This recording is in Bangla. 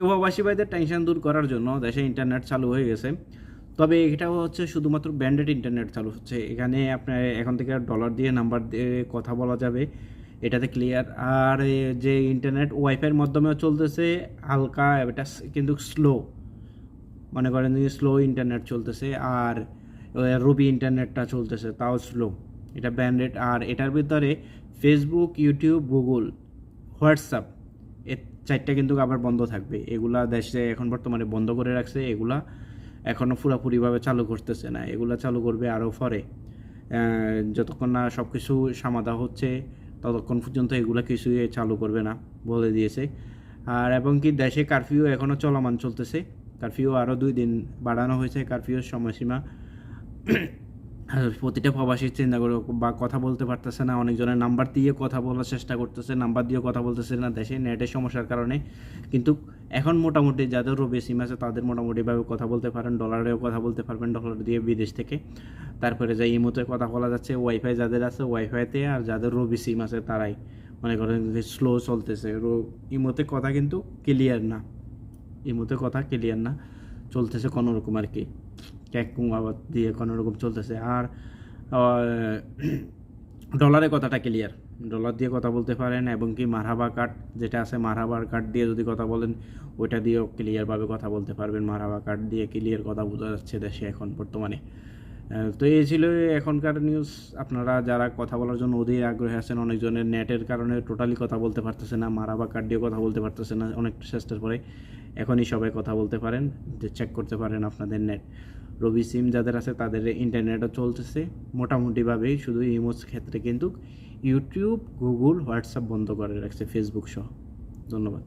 প্রবাসী ভাইদের টেনশন দূর করার জন্য দেশে ইন্টারনেট চালু হয়ে গেছে। তবে এটাও হচ্ছে শুধুমাত্র ব্যান্ডেড ইন্টারনেট চালু হচ্ছে। এখানে আপনার এখন থেকে ডলার দিয়ে নাম্বার দিয়ে কথা বলা যাবে। এটাতে ক্লিয়ার আর যে ইন্টারনেট ওয়াইফাইয়ের মাধ্যমেও চলতেছে, হালকা এটা কিন্তু স্লো মনে করেন যে স্লো ইন্টারনেট চলতেছে আর রুবি ইন্টারনেটটা চলতেছে, তাও স্লো এটা ব্যান্ডেড আর এটার ভিতরে ফেসবুক ইউটিউব গুগল হোয়াটসঅ্যাপ এ চারটা কিন্তু আবার বন্ধ থাকবে। এগুলা দেশে এখন বর্তমানে বন্ধ করে রাখছে, এগুলা এখনও পুরোপুরিভাবে চালু করতেছে না। এগুলা চালু করবে আরও পরে। যতক্ষণ না সব কিছু সমাধা হচ্ছে, ততক্ষণ পর্যন্ত এগুলা কিছুই চালু করবে না বলে দিয়েছে। আর এবং কি দেশে কারফিউ এখনও চলমান চলতেছে। কারফিউ আরও দুই দিন বাড়ানো হয়েছে। কারফিউর সময়সীমা প্রতিটা প্রবাসী চিন্তা করে বা কথা বলতে পারতেছে না, অনেকজনের নাম্বার দিয়ে কথা বলার চেষ্টা করতেছে নাম্বার দিয়ে কথা বলতেছে না দেশে নেটের সমস্যার কারণে। কিন্তু এখন মোটামুটি যাদের রবি সিম আছে, তাদের মোটামুটিভাবে কথা বলতে পারেন ডলারেও কথা বলতে পারবেন ডলার দিয়ে বিদেশ থেকে। তারপরে যে ইমোতে কথা বলা যাচ্ছে ওয়াইফাই যাদের আছে ওয়াইফাইতে আর যাদের রবি সিম আছে, তারাই। মনে করেন স্লো চলতেছে। ইমোতে কথা কিন্তু ক্লিয়ার না। ইমোতে কথা ক্লিয়ার না। চলতেছে কোনো রকম আর কি। আবার দিয়ে কোনো রকম চলতেছে। আর ডলারের কথাটা ক্লিয়ার ডলার দিয়ে কথা বলতে পারেন এবং কি মারহাবা কার্ড যেটা আছে, মারহাবার কার্ড দিয়ে যদি কথা বলেন, ওইটা দিয়েও ক্লিয়ারভাবে কথা বলতে পারবেন। মারহাবা কার্ড দিয়ে ক্লিয়ার কথা বোঝা যাচ্ছে দেশে এখন বর্তমানে। তো এই ছিল এখনকার নিউজ আপনারা যারা কথা বলার জন্য অধীর আগ্রহী আছেন, অনেকজনের নেটের কারণে টোটালি কথা বলতে পারতেছে না মারাবা কার্ড দিয়ে কথা বলতে পারতেছে না অনেক চেষ্টার পরে। এখনই সবাই কথা বলতে পারেন, যে চেক করতে পারেন আপনাদের নেট রবি সিম যাদের আছে তাদের ইন্টারনেটও চলতেছে, মোটামুটিভাবেই শুধু ইমোজ ক্ষেত্রে কিন্তু ইউটিউব গুগল হোয়াটসঅ্যাপ বন্ধ করে রাখছে ফেসবুক সহ। ধন্যবাদ।